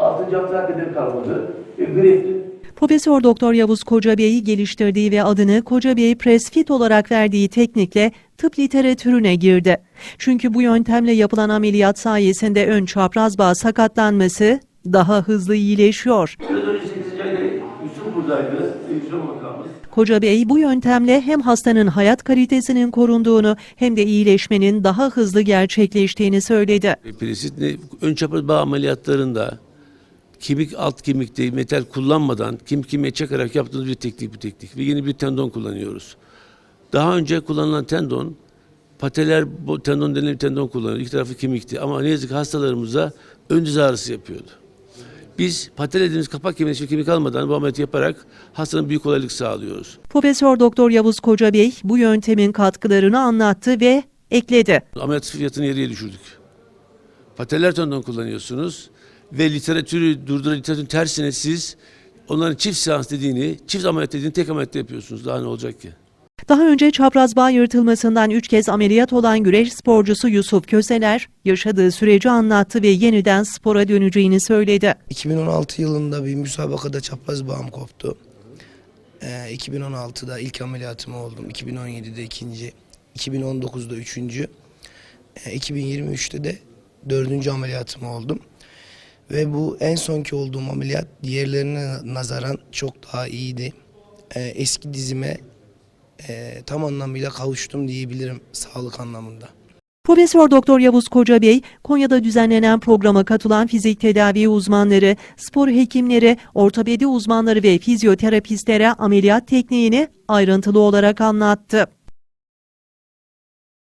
Altıncı hafta kadar kalmadı. E, gripti. Profesör Doktor Yavuz Kocabey'i geliştirdiği ve adını Kocabey Pressfit olarak verdiği teknikle tıp literatürüne girdi. Çünkü bu yöntemle yapılan ameliyat sayesinde ön çapraz bağ sakatlanması daha hızlı iyileşiyor. Biraz önce 8. ayda Yusuf buradaydı. Yusuf makamımız. Kocabey bu yöntemle hem hastanın hayat kalitesinin korunduğunu hem de iyileşmenin daha hızlı gerçekleştiğini söyledi. Ne- ön çapraz bağ ameliyatlarında kemik alt kemikte metal kullanmadan kemik kemiğe çakarak yaptığımız bir teknik bu teknik. Ve yeni bir tendon kullanıyoruz. Daha önce kullanılan tendon pateler bo- tendon denilen bir tendon kullanıyoruz. İki tarafı kemikti ama ne yazık ki hastalarımıza ön diz ağrısı yapıyordu. Biz patel dediğimiz kapak kemiğine kemik almadan bu ameliyatı yaparak hastanın büyük kolaylık sağlıyoruz. Profesör Doktor Yavuz Kocabey bu yöntemin katkılarını anlattı ve ekledi. Ameliyat fiyatını yarıya düşürdük. Pateler tendon kullanıyorsunuz ve literatürü durduran literatürün tersine siz onların çift seans dediğini, çift ameliyat dediğini tek ameliyatta yapıyorsunuz. Daha ne olacak ki? Daha önce çapraz bağ yırtılmasından 3 kez ameliyat olan güreş sporcusu Yusuf Köseler yaşadığı süreci anlattı ve yeniden spora döneceğini söyledi. 2016 yılında bir müsabakada çapraz bağım koptu. Ee, 2016'da ilk ameliyatım oldum. 2017'de ikinci, 2019'da üçüncü, ee, 2023'te de dördüncü ameliyatım oldum. Ve bu en sonki olduğum ameliyat diğerlerine nazaran çok daha iyiydi. Ee, eski dizime e, tam anlamıyla kavuştum diyebilirim sağlık anlamında. Profesör Doktor Yavuz Kocabey, Konya'da düzenlenen programa katılan fizik tedavi uzmanları, spor hekimleri, ortopedi uzmanları ve fizyoterapistlere ameliyat tekniğini ayrıntılı olarak anlattı.